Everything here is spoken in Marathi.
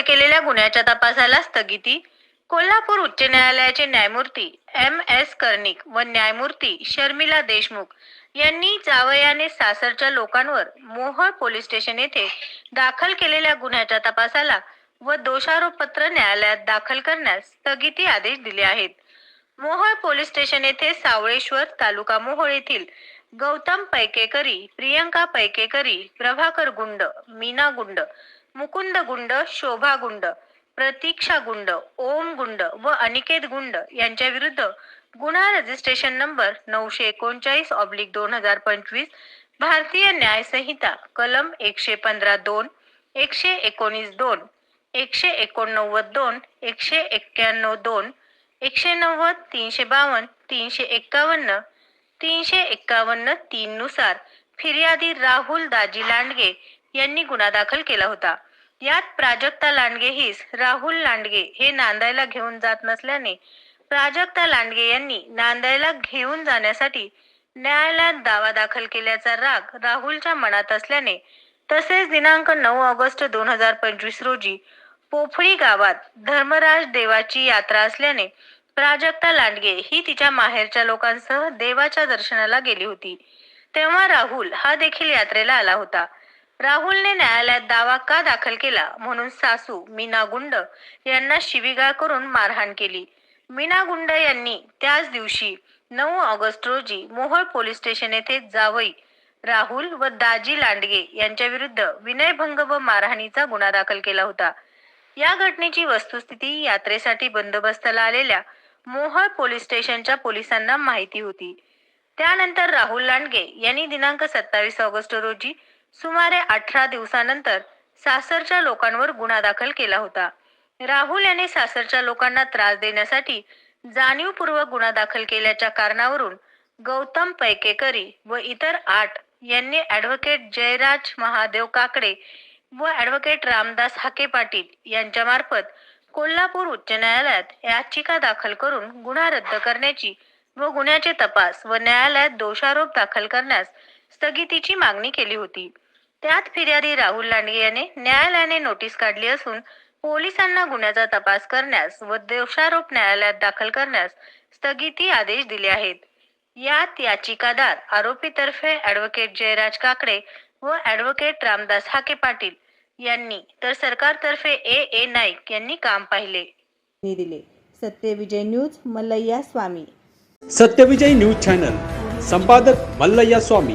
दाखल केलेल्या गुन्ह्याच्या तपासाला स्थगिती? कोल्हापूर उच्च न्यायालयाचे न्यायमूर्ती एम एस कर्णिक व न्यायमूर्ती शर्मिला देशमुख यांनी जावयाने सासरच्या लोकांवर मोहोळ पोलीस स्टेशन येथे दाखल केलेल्या गुन्ह्याच्या तपासाला व दोषारोपपत्र न्यायालयात दाखल करण्यास स्थगिती आदेश दिले आहेत. मोहोळ पोलीस स्टेशन येथे सावळेश्वर तालुका मोहोळ येथील गौतम पैकेकरी प्रियंका पैकेकरी प्रभाकर गुंड मीना गुंड मुकुंद गुंड शोभा गुंड प्रतीक्षा गुंड ओम गुंड व अनिकेत गुंड यांच्या विरुद्ध गुन्हा रजिस्ट्रेशन नंबर नऊशे एकोणचाळीस ऑब्लिक दोन हजार पंचवीस भारतीय न्याय संहिता कलम एकशे पंधरा दोन एकशे एकोणीस दोन एकशे एकोणनव्वद दोन एकशे एक्क्याण्णव दोन एकशे नव्वद तीनशे बावन्न तीनशे एक्कावन्न तीनशे एक्कावन्न तीन नुसार फिर्यादी राहुल दाजी लांडगे यांनी गुन्हा दाखल केला होता. यात प्राजक्ता लांडगे हीच राहुल लांडगे हे नांदायला घेऊन जात नसल्याने प्राजक्ता लांडगे यांनी नांदायला घेऊन जाण्यासाठी न्यायालयात दावा दाखल केल्याचा राग राहुलच्या मनात असल्याने तसेच दिनांक नऊ ऑगस्ट दोन हजार पंचवीस रोजी पोफळी गावात धर्मराज देवाची यात्रा असल्याने प्राजक्ता लांडगे ही तिच्या माहेरच्या लोकांसह देवाच्या दर्शनाला गेली होती. तेव्हा राहुल हा देखील यात्रेला आला होता. राहुलने न्यायालयात दावा का दाखल केला? म्हणून सासू मीना गुंड यांना शिवीगाळ करून मारहाण केली. मीना गुंड यांनी त्याच दिवशी नऊ ऑगस्ट रोजी मोहोळ पोलीस स्टेशन येथे जावई राहुल व दाजी लांडगे यांच्या विरुद्ध विनयभंग व मारहाणीचा गुन्हा दाखल केला होता. या घटनेची वस्तुस्थिती यात्रेसाठी बंदोबस्ताला आलेल्या मोहोळ पोलीस स्टेशनच्या पोलिसांना माहिती होती. त्यानंतर राहुल लांडगे यांनी दिनांक सत्तावीस ऑगस्ट रोजी सुमारे अठरा दिवसानंतर सासरच्या लोकांवर गुन्हा दाखल केला होता. राहुल याने सासरच्या लोकांना त्रास देण्यासाठी जाणीवपूर्वक गुन्हा दाखल केल्याच्या कारणावरून गौतम पैकेकरी व इतर आठ यांनी ॲडव्होकेट जयराज महादेव काकडे व ॲडव्होकेट रामदास हाके पाटील यांच्यामार्फत कोल्हापूर उच्च न्यायालयात याचिका दाखल करून गुन्हा रद्द करण्याची व गुन्ह्याचे तपास व न्यायालयात दोषारोप दाखल करण्यास स्थगितीची मागणी केली होती. त्यात फिर्यादी राहुल लांडगे याने न्यायालयाने नोटीस काढली असून पोलिसांना गुन्ह्याचा तपास करण्यास व दोषारोप न्यायालयात दाखल करण्यास स्थगिती आदेश दिले आहेत. यात याचिकादार आरोपीतर्फे ॲडव्होकेट जयराज काकडे व ॲडव्होकेट रामदास हाके पाटील यांनी तर सरकारतर्फे ए. ए. नाईक यांनी काम पाहिले. दिले. Satyavijay news Mallayya Swami. Satyavijay news channel. संपादक मल्लय्या स्वामी.